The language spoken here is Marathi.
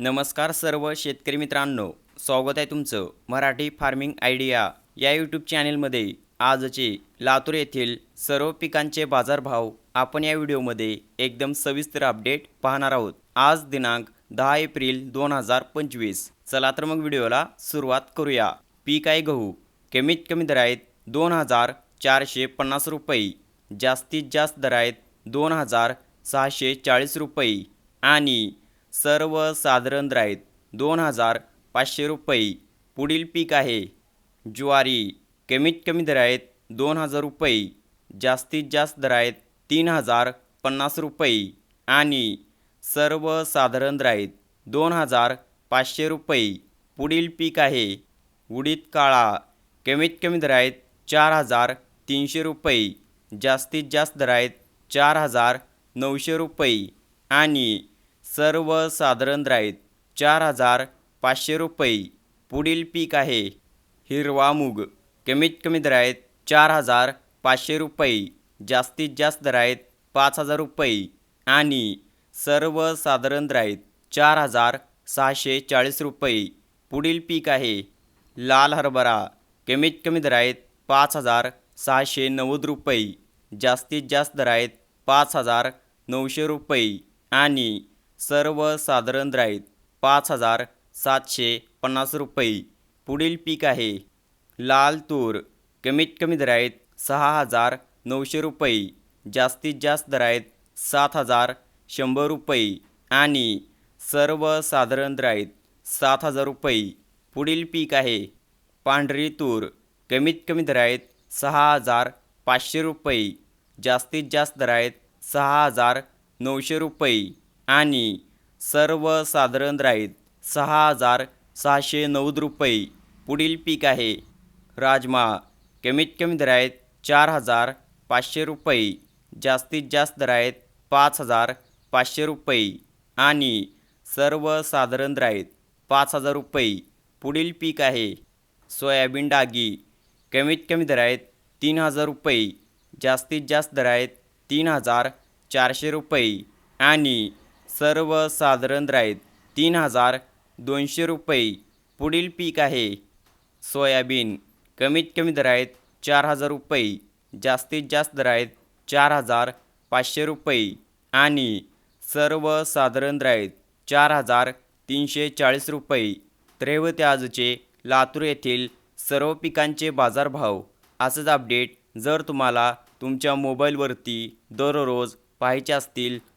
नमस्कार सर्व शेतकरी मित्रांनो स्वागत आहे तुमचं मराठी फार्मिंग आयडिया या यूट्यूब चॅनेलमध्ये. आजचे लातूर येथील सर्व पिकांचे बाजारभाव आपण या व्हिडिओमध्ये एकदम सविस्तर अपडेट पाहणार आहोत. आज दिनांक दहा एप्रिल दोन हजार पंचवीस. चला तर मग व्हिडिओला सुरुवात करूया. पीक आहे गहू. कमीत कमी दर आहेत दोन हजार चारशे पन्नास रुपये. जास्तीत जास्त दर आहेत दोन हजार सहाशे चाळीस रुपये. आणि सर्वसाधारण दर आहेत दोन हजार पाचशे रुपये. पुढील पीक आहे. ज्वारी. कमीत कमी दर आहेत दोन हजार रुपये. जास्तीत जास्त दर आहेत तीन हजार पन्नास रुपये. आणि सर्वसाधारण साधारण आहेत दोन हजार पाचशे रुपये. पुढील पीक आहे. उडीद काळा. कमीत कमी दर आहेत चार हजार तीनशे रुपये. जास्तीत जास्त दर आहेत चार हजार नऊशे रुपये. आणि सर्वसाधारण साधारण आहेत चार हजार पाचशे रुपये पुढील पीक आहे. हिरवा मूग कमीत कमी दरायत चार हजार पाचशे रुपये जास्तीत जास्त दर आहेत पाच हजार रुपये आणि सर्वसाधारण साधारण आहेत चार हजार सहाशे चाळीस रुपये पुढील पीक आहे. लाल हरभरा कमीत कमी दरायत पाच हजार सहाशे नव्वद रुपये जास्तीत जास्त दर आहेत पाच हजार नऊशे रुपये आणि सर्वसाधारण दर पाच हजार सातशे पन्नास रुपये. पुढील पीक आहे. लाल तूर कमीत कमी दराईत सहा हजार नऊशे रुपये. जास्तीत जास्त दर आहेत सात हजार शंभर रुपये. आणि सर्वसाधारण दर सात हजार रुपये. पुढील पीक आहे. पांढरी तूर कमीत कमी दर सहा हजार पाचशे रुपये. जास्तीत जास्त दर आहेत सहा हजार नऊशे रुपये. आणि सर्वसाधारण दर सहा हजार सहाशे नव्वद रुपये पुढील पीक आहे. राजमा कमीत कमी दर आहेत चार हजार पाचशे रुपये जास्तीत जास्त दर आहेत पाच हजार पाचशे रुपये आणि सर्वसाधारण दर पाच हजार रुपये पुढील पीक आहे. सोयाबीन डागी कमीत कमी दर आहेत तीन हजार रुपये जास्तीत जास्त दर आहेत तीन हजार चारशे रुपये आणि सर्वसाधारण दर तीन हजार दोनशे रुपये पुढील पीक आहे. सोयाबीन कमीत कमी दर आहेत चार हजार रुपये जास्तीत जास्त दर आहेत चार हजार पाचशे रुपये आणि सर्वसाधारण दर चार हजार तीनशे चाळीस रुपये. त्रैवते आजचे लातूर येथील सर्व पिकांचे बाजारभाव असंच अपडेट जर तुम्हाला तुमच्या मोबाईलवरती दररोज पाहायचे असतील